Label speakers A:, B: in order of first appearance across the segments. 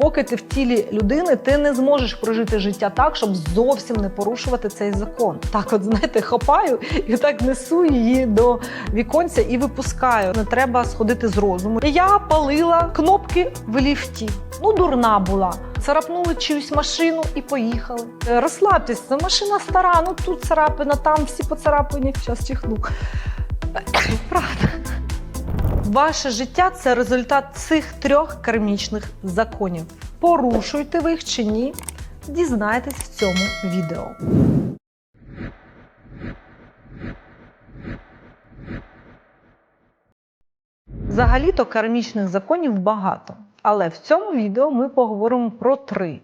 A: Поки ти в тілі людини, ти не зможеш прожити життя так, щоб зовсім не порушувати цей закон. Так, от знаєте, хапаю і так несу її до віконця і випускаю. Не треба сходити з розуму. Я палила кнопки в ліфті. Ну, дурна була. Царапнули чиюсь машину і поїхали. Е, Розслабтесь, це машина стара, ну тут царапина, там всі поцарапані, час чихну. Правда. Ваше життя це результат цих трьох кармічних законів. Порушуйте ви їх чи ні, дізнайтесь в цьому відео. Взагалі-то кармічних законів багато, але в цьому відео ми поговоримо про три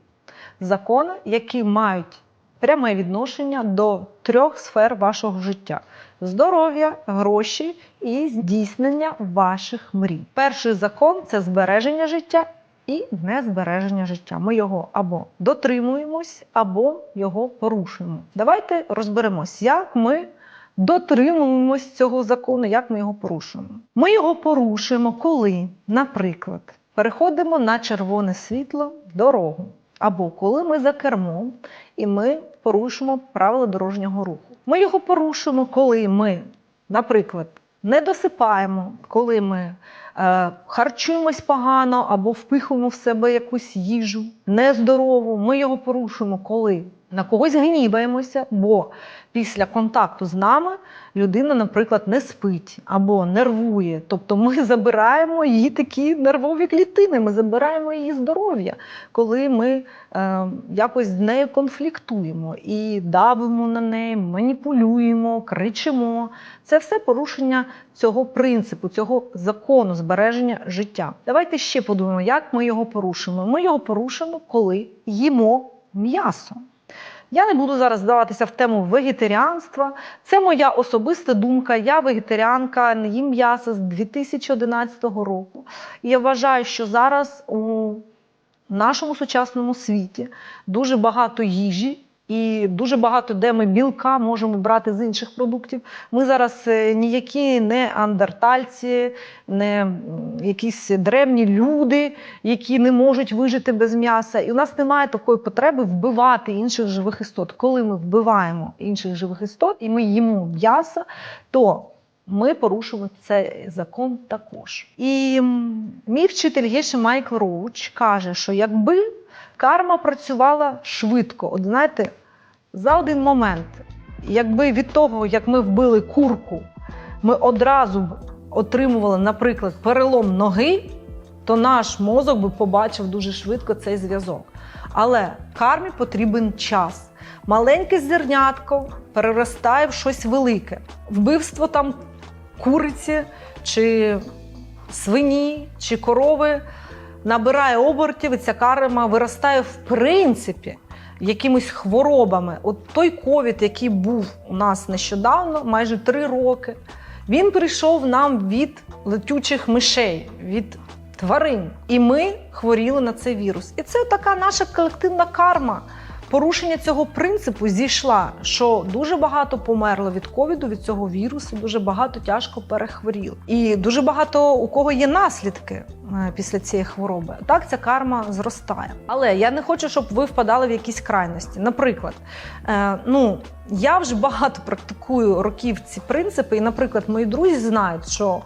A: закони, які мають пряме відношення до трьох сфер вашого життя: здоров'я, гроші і здійснення ваших мрій. Перший закон це збереження життя. І незбереження життя. Ми його або дотримуємось, або його порушуємо. Давайте розберемось, як ми дотримуємось цього закону, як ми його порушуємо. Ми його порушуємо, коли, наприклад, переходимо на червоне світло дорогу, або коли ми за кермом і ми порушуємо правила дорожнього руху. Ми його порушуємо, коли ми, наприклад, не досипаємо, коли ми е, харчуємось погано або впихуємо в себе якусь їжу нездорову. Ми його порушуємо, коли на когось гніваємося, бо після контакту з нами людина, наприклад, не спить або нервує. Тобто ми забираємо її такі нервові клітини, ми забираємо її здоров'я, коли ми е, якось з нею конфліктуємо і давимо на неї, маніпулюємо, кричимо. Це все порушення цього принципу, цього закону збереження життя. Давайте ще подумаємо, як ми його порушимо. Ми його порушимо, коли їмо м'ясо. Я не буду зараз здаватися в тему вегетаріанства. Це моя особиста думка. Я вегетаріанка, не їм м'ясо з 2011 року. І я вважаю, що зараз у нашому сучасному світі дуже багато їжі. І дуже багато де ми білка можемо брати з інших продуктів. Ми зараз е, ніякі не андертальці, не якісь древні люди, які не можуть вижити без м'яса. І у нас немає такої потреби вбивати інших живих істот. Коли ми вбиваємо інших живих істот і ми їмо м'ясо, то ми порушуємо цей закон також. І мій вчитель Геші Майкл Роуч каже, що якби карма працювала швидко, от знаєте, за один момент, якби від того, як ми вбили курку, ми одразу отримували, наприклад, перелом ноги, то наш мозок би побачив дуже швидко цей зв'язок. Але кармі потрібен час. Маленьке зернятко переростає в щось велике. Вбивство там куриці чи свині чи корови набирає обертів, і ця карма виростає в принципі якимись хворобами. От той ковід, який був у нас нещодавно, майже три роки, він прийшов нам від летючих мишей, від тварин. І ми хворіли на цей вірус. І це така наша колективна карма. Порушення цього принципу зійшла, що дуже багато померло від ковіду, від цього вірусу, дуже багато тяжко перехворіло. І дуже багато у кого є наслідки е, після цієї хвороби. Так ця карма зростає. Але я не хочу, щоб ви впадали в якісь крайності. Наприклад, е, ну я вже багато практикую років ці принципи, і, наприклад, мої друзі знають, що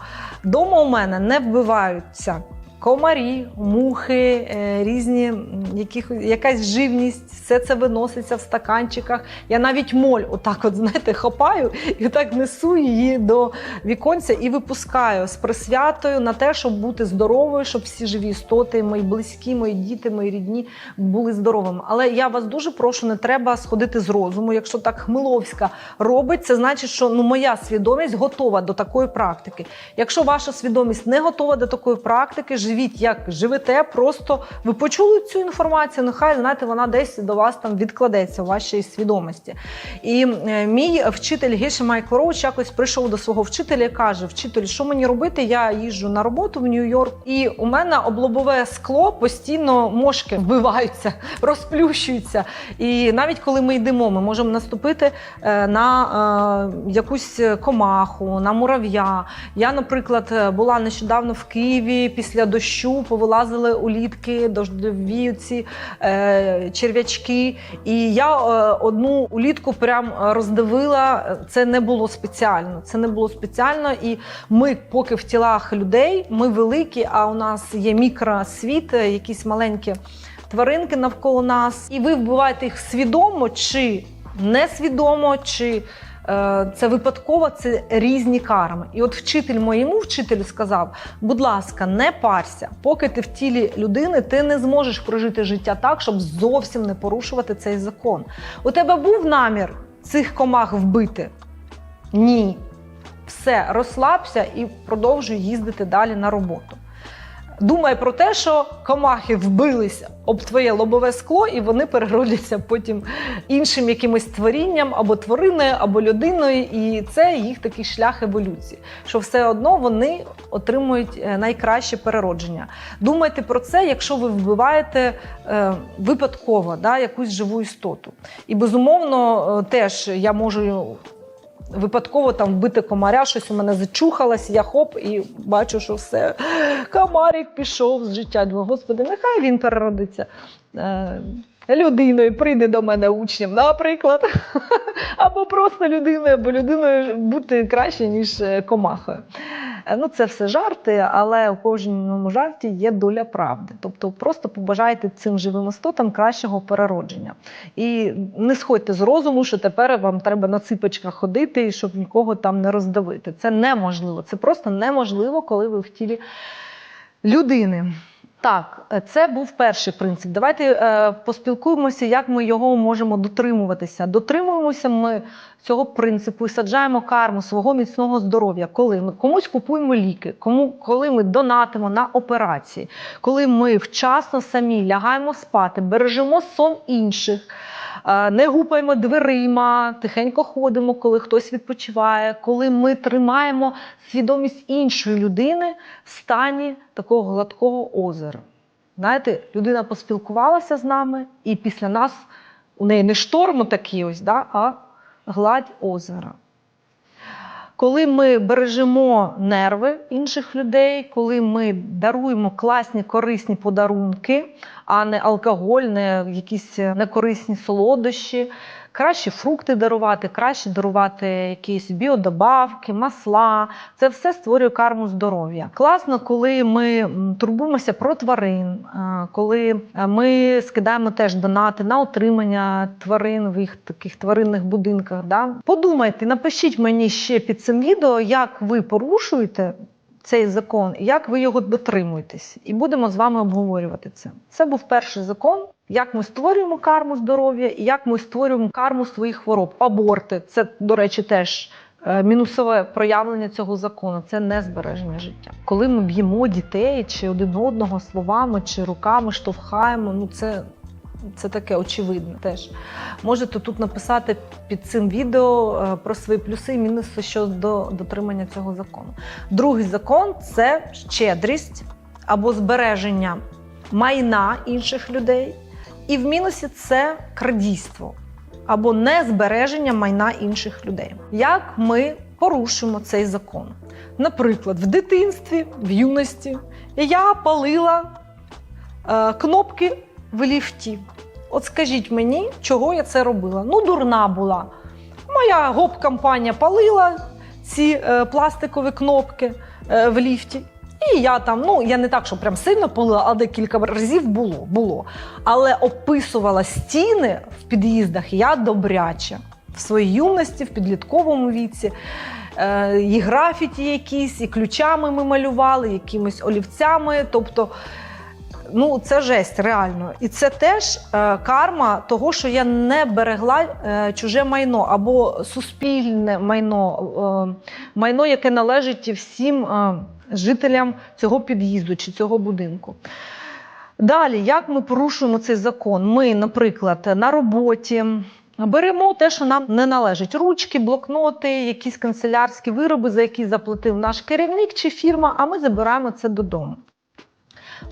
A: вдома у мене не вбиваються комарі, мухи, е, різні яких, якась живність, все це виноситься в стаканчиках. Я навіть моль, отак, от знаєте, хапаю і так несу її до віконця і випускаю з присвятою на те, щоб бути здоровою, щоб всі живі істоти, мої близькі, мої діти, мої рідні були здоровими. Але я вас дуже прошу, не треба сходити з розуму. Якщо так Хмиловська робить, це значить, що ну моя свідомість готова до такої практики. Якщо ваша свідомість не готова до такої практики, живіть як живете, просто ви почули цю інформацію. Нехай знаєте, вона десь до вас там відкладеться у вашій свідомості. І е, мій вчитель Геші Майкл Роуч якось прийшов до свого вчителя і каже: Вчитель, що мені робити? Я їжджу на роботу в Нью-Йорк, і у мене облобове скло постійно мошки вбиваються, розплющуються. І навіть коли ми йдемо, ми можемо наступити е, на е, якусь комаху, на мурав'я. Я, наприклад, була нещодавно в Києві після дощу. Дощу повилазили улітки, дождові ці е, черв'ячки. І я е, одну улітку прям роздивила. Це не було спеціально. Це не було спеціально. І ми, поки в тілах людей, ми великі, а у нас є мікросвіт, е, якісь маленькі тваринки навколо нас. І ви вбиваєте їх свідомо чи несвідомо, чи це випадково, це різні карми. І от вчитель моєму вчителю сказав: будь ласка, не парся, поки ти в тілі людини, ти не зможеш прожити життя так, щоб зовсім не порушувати цей закон. У тебе був намір цих комах вбити? Ні. Все, розслабся і продовжуй їздити далі на роботу. Думай про те, що комахи вбилися об твоє лобове скло, і вони переродяться потім іншим якимось творінням або твариною, або людиною, і це їх такий шлях еволюції. Що все одно вони отримують е, найкраще переродження. Думайте про це, якщо ви вбиваєте е, випадково да, якусь живу істоту. І безумовно, е, теж я можу випадково там вбити комаря, щось у мене зачухалось, я хоп, і бачу, що все, комарик пішов з життя. Думаю, господи, нехай він переродиться. Людиною прийде до мене учнем, наприклад, або просто людиною, або людиною бути краще, ніж е, комахою. Е, Ну, це все жарти, але у кожному жарті є доля правди. Тобто просто побажайте цим живим істотам кращого переродження. І не сходьте з розуму, що тепер вам треба на ципочках ходити, щоб нікого там не роздавити. Це неможливо. Це просто неможливо, коли ви в тілі людини. Так, е, це був перший принцип. Давайте е, поспілкуємося, як ми його можемо дотримуватися. Дотримуємося ми цього принципу і саджаємо карму свого міцного здоров'я, коли ми комусь купуємо ліки, кому, коли ми донатимо на операції, коли ми вчасно самі лягаємо спати, бережемо сон інших. Е, Не гупаємо дверима, тихенько ходимо, коли хтось відпочиває, коли ми тримаємо свідомість іншої людини в стані такого гладкого озера. Знаєте, людина поспілкувалася з нами, і після нас у неї не шторм такий ось, да, а гладь озера. Коли ми бережемо нерви інших людей, коли ми даруємо класні корисні подарунки, а не алкоголь, не якісь некорисні солодощі, краще фрукти дарувати, краще дарувати якісь біодобавки, масла. Це все створює карму здоров'я. Класно, коли ми турбуємося про тварин, е, коли е, ми скидаємо теж донати на отримання тварин в їх таких тваринних будинках. Да? Подумайте, напишіть мені ще під цим відео, як ви порушуєте. Цей закон, як ви його дотримуєтесь, і будемо з вами обговорювати це. Це був перший закон, як ми створюємо карму здоров'я і як ми створюємо карму своїх хвороб. Аборти це, до речі, теж е, мінусове проявлення цього закону. Це не збереження життя. Коли ми б'ємо дітей чи один одного словами, чи руками штовхаємо, ну це. Це таке очевидне теж. Можете тут написати під цим відео е, про свої плюси і мінуси щодо дотримання цього закону. Другий закон це щедрість або збереження майна інших людей. І в мінусі це крадійство або незбереження майна інших людей. Як ми порушуємо цей закон? Наприклад, в дитинстві, в юності я палила е, кнопки в ліфті. От скажіть мені, чого я це робила? Ну, дурна була. Моя гоп-компанія палила ці е, пластикові кнопки е, в ліфті. І я там, ну я не так, що прям сильно палила, але декілька разів було. було. Але описувала стіни в під'їздах я добряче в своїй юності, в підлітковому віці. Е, і графіті якісь, і ключами ми малювали, якимись олівцями. Тобто, ну це жесть, реально. І це теж е, карма того, що я не берегла е, чуже майно або суспільне майно, е, майно, яке належить всім жителям цього під'їзду чи цього будинку. Далі, як ми порушуємо цей закон? Ми, наприклад, на роботі беремо те, що нам не належить: ручки, блокноти, якісь канцелярські вироби, за які заплатив наш керівник чи фірма, а ми забираємо це додому.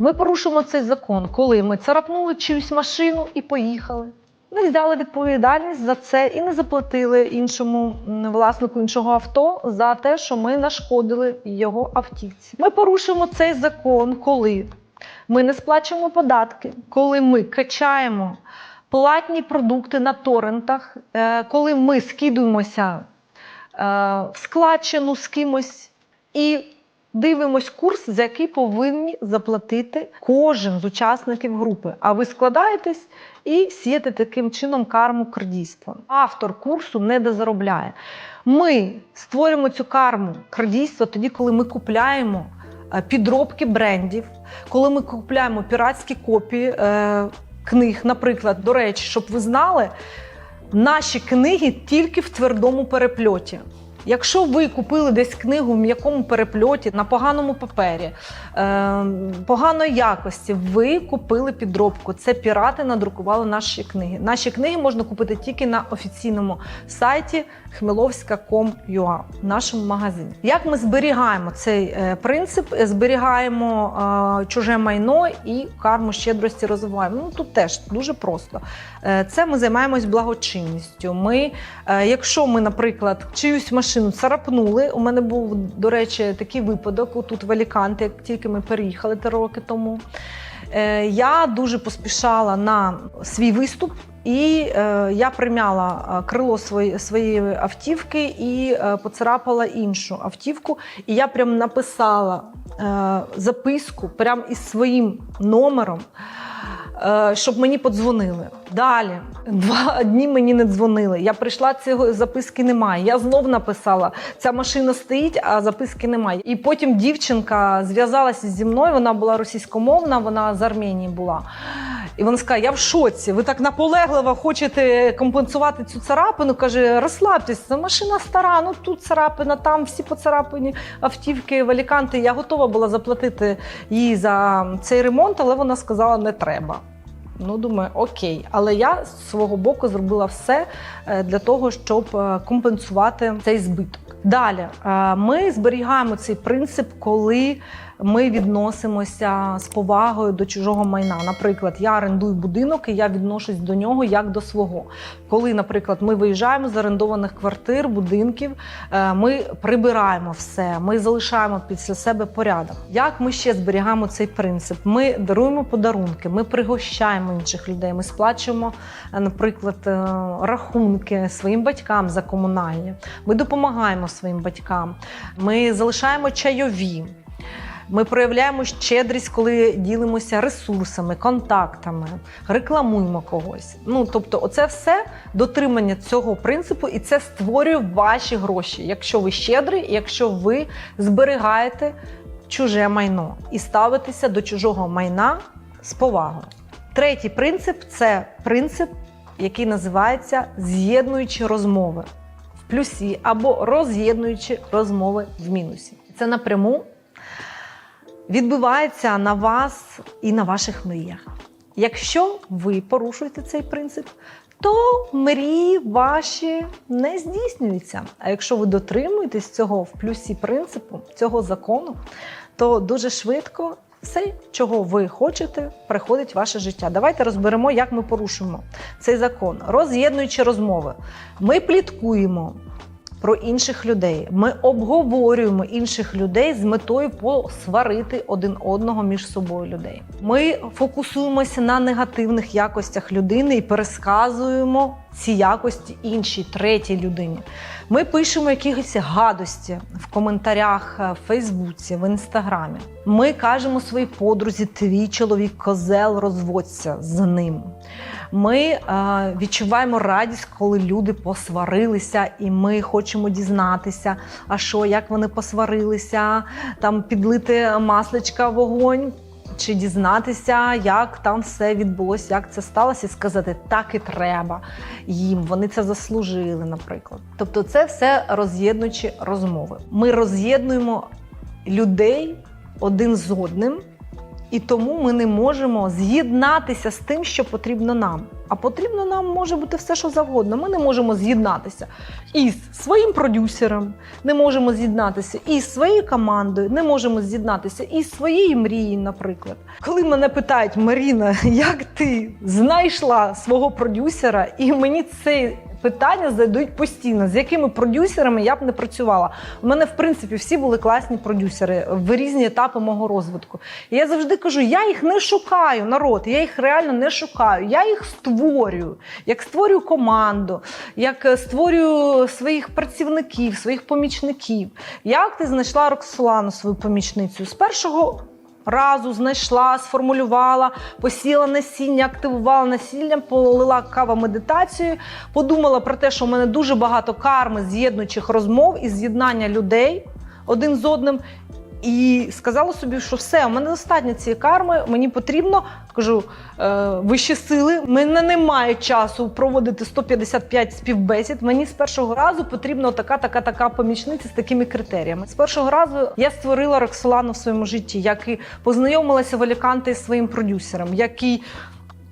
A: Ми порушуємо цей закон, коли ми царапнули чиюсь машину і поїхали. не взяли відповідальність за це і не заплатили іншому власнику іншого авто за те, що ми нашкодили його автівці. Ми порушуємо цей закон, коли ми не сплачуємо податки, коли ми качаємо платні продукти на торрентах, е, коли ми скидуємося е, в складчину з кимось і дивимось курс, за який повинні заплатити кожен з учасників групи. А ви складаєтесь і сієте таким чином карму крадійства. Автор курсу не дозаробляє. Ми створюємо цю карму крадійства тоді, коли ми купляємо е, підробки брендів, коли ми купляємо піратські копії е, книг, наприклад, до речі, щоб ви знали, наші книги тільки в твердому перепльоті. Якщо ви купили десь книгу в м'якому перепльоті на поганому папері, е, поганої якості, ви купили підробку. Це пірати надрукували наші книги. Наші книги можна купити тільки на офіційному сайті хмеловська.com.ua, в нашому магазині. Як ми зберігаємо цей е, принцип? Зберігаємо е, чуже майно і карму щедрості розвиваємо. Ну тут теж дуже просто. Е, Це ми займаємось благочинністю. Ми, е, якщо ми, наприклад, чиюсь машину царапнули, у мене був, до речі, такий випадок тут в Аліканте, як тільки ми переїхали три роки тому. Е, Я дуже поспішала на свій виступ, і е, я примяла е, крило своєї автівки і поцарапала іншу автівку. І я прям написала записку прям із своїм номером. Е, Щоб мені подзвонили. Далі два дні мені не дзвонили. Я прийшла, цього записки немає. Я знов написала: ця машина стоїть, а записки немає. І потім дівчинка зв'язалася зі мною. Вона була російськомовна, вона з Арменії була. І вона сказала: Я в шоці. Ви так наполегливо хочете компенсувати цю царапину. Каже, розслабтесь, це машина стара. Ну тут царапина, там всі поцарапані автівки в Аліканте. Я готова була заплатити їй за цей ремонт, але вона сказала, не треба. Ну, думаю, окей. Але я з свого боку зробила все е, для того, щоб е, компенсувати цей збиток. Далі е, ми зберігаємо цей принцип, коли ми відносимося з повагою до чужого майна. Наприклад, я орендую будинок і я відношусь до нього як до свого. Коли, наприклад, ми виїжджаємо з орендованих квартир, будинків, е, ми прибираємо все, ми залишаємо після себе порядок. Як ми ще зберігаємо цей принцип? Ми даруємо подарунки, ми пригощаємо інших людей, ми сплачуємо, е, наприклад, е, рахунки своїм батькам за комунальні. Ми допомагаємо своїм батькам, ми залишаємо чайові. Ми проявляємо щедрість, коли ділимося ресурсами, контактами, рекламуємо когось. Ну тобто, оце все дотримання цього принципу, і це створює ваші гроші. Якщо ви щедрі, якщо ви зберігаєте чуже майно і ставитеся до чужого майна з повагою. Третій принцип це принцип, який називається з'єднуючі розмови в плюсі або роз'єднуючі розмови в мінусі. Це напряму відбивається на вас і на ваших мріях. Якщо ви порушуєте цей принцип, то мрії ваші не здійснюються. А якщо ви дотримуєтесь цього в плюсі принципу, цього закону, то дуже швидко все, чого ви хочете, приходить в ваше життя. Давайте розберемо, як ми порушуємо цей закон. Роз'єднуючи розмови, ми пліткуємо про інших людей. Ми обговорюємо інших людей з метою посварити один одного між собою людей. Ми фокусуємося на негативних якостях людини і пересказуємо ці якості іншій, третій людині. Ми пишемо якісь гадості в коментарях е, в Фейсбуці, в інстаграмі. Ми кажемо своїй подрузі, твій чоловік козел, розводься з ним. Ми е, відчуваємо радість, коли люди посварилися, і ми хочемо дізнатися, а що, як вони посварилися, там підлити масличка вогонь. Чи дізнатися, як там все відбулося, як це сталося, і сказати, так і треба їм, вони це заслужили, наприклад. Тобто, це все роз'єднуючі розмови. Ми роз'єднуємо людей один з одним І тому ми не можемо з'єднатися з тим, що потрібно нам. А потрібно нам може бути все, що завгодно. Ми не можемо з'єднатися із своїм продюсером, не можемо з'єднатися із своєю командою, не можемо з'єднатися із своєю мрією, наприклад. Коли мене питають, Маріна, як ти знайшла свого продюсера, і мені це питання задають постійно, з якими продюсерами я б не працювала. У мене, в принципі, всі були класні продюсери в різні етапи мого розвитку. І я завжди кажу: я їх не шукаю, народ, я їх реально не шукаю. Я їх створюю, як створюю команду, як е, створюю своїх працівників, своїх помічників. Як ти знайшла Роксолану, свою помічницю? З першого разу знайшла, сформулювала, посіла насіння, активувала насіння, полила кава медитацією, подумала про те, що в мене дуже багато карми з'єднуючих розмов і з'єднання людей один з одним. І сказала собі, що все, у мене достатньо цієї карми, мені потрібно, кажу, е, вищі сили, мене немає часу проводити 155 співбесід. Мені з першого разу потрібна така, така, така помічниця з такими критеріями. З першого разу я створила Роксолану в своєму житті, як і познайомилася в Аліканте з своїм продюсером, який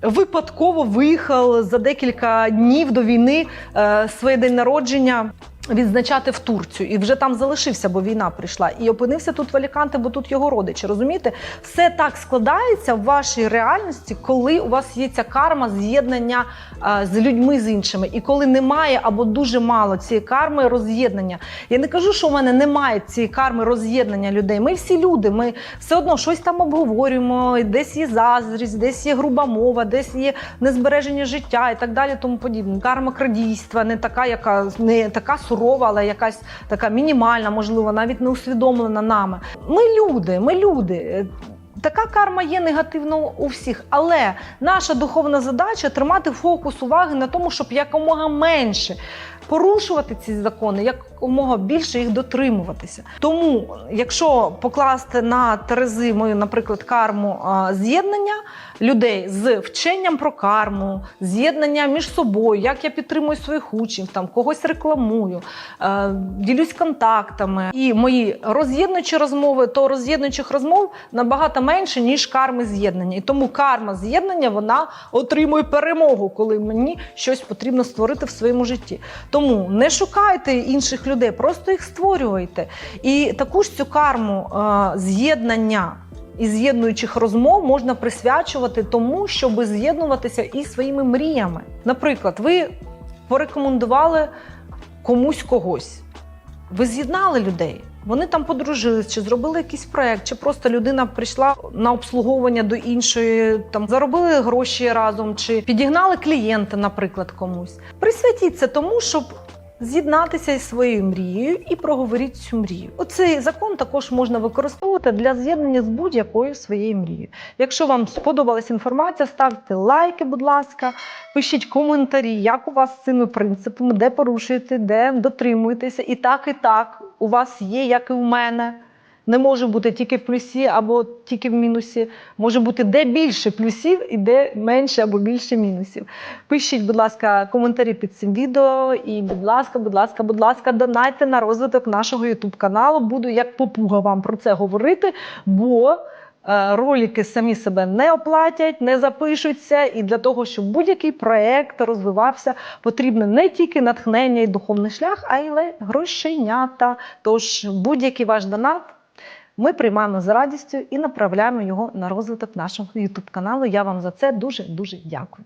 A: випадково виїхав за декілька днів до війни е, своє день народження. Відзначати в Турцію і вже там залишився, бо війна прийшла, і опинився тут в Аліканте, бо тут його родичі. Розумієте, все так складається в вашій реальності, коли у вас є ця карма з'єднання з людьми з іншими, і коли немає або дуже мало цієї карми роз'єднання. Я не кажу, що у мене немає цієї карми роз'єднання людей. Ми всі люди, ми все одно щось там обговорюємо. Десь є заздрість, десь є груба мова, десь є незбереження життя і так далі. Тому подібне. Карма крадійства не така, яка не така сурова, але якась така мінімальна, можливо, навіть не усвідомлена нами. Ми люди, ми люди. Така карма є негативно у всіх, але наша духовна задача тримати фокус уваги на тому, щоб якомога менше порушувати ці закони, якомога більше їх дотримуватися. Тому, якщо покласти на терези мою, наприклад, карму з'єднання людей з вченням про карму, з'єднання між собою, як я підтримую своїх учнів, там когось рекламую, е, ділюсь контактами і мої роз'єднуючі розмови, то роз'єднуючих розмов набагато менше, ніж карми з'єднання. І тому карма з'єднання вона отримує перемогу, коли мені щось потрібно створити в своєму житті. Тому не шукайте інших людей, просто їх створюйте. І таку ж цю карму е, з'єднання і з'єднуючих розмов можна присвячувати тому, щоб з'єднуватися із своїми мріями. Наприклад, ви порекомендували комусь когось, ви з'єднали людей. Вони там подружились, чи зробили якийсь проект, чи просто людина прийшла на обслуговування до іншої, там заробили гроші разом, чи підігнали клієнта, наприклад, комусь. Присвятіть тому, щоб з'єднатися із своєю мрією і проговоріть цю мрію. Оцей закон також можна використовувати для з'єднання з будь-якою своєю мрією. Якщо вам сподобалась інформація, ставте лайки, будь ласка, пишіть коментарі, як у вас з цими принципами, де порушуєте, де дотримуєтеся. І так, і так у вас є, як і в мене. Не може бути тільки в плюсі або тільки в мінусі. Може бути де більше плюсів і де менше або більше мінусів. Пишіть, будь ласка, коментарі під цим відео. І, будь ласка, будь ласка, будь ласка, донайте на розвиток нашого YouTube каналу. Буду як попуга вам про це говорити, бо ролики самі себе не оплатять, не запишуться. І для того, щоб будь-який проект розвивався, потрібне не тільки натхнення і духовний шлях, а й грошенята. Тож будь-який ваш донат. Ми приймаємо з радістю і направляємо його на розвиток нашого YouTube каналу. Я вам за це дуже дуже дякую.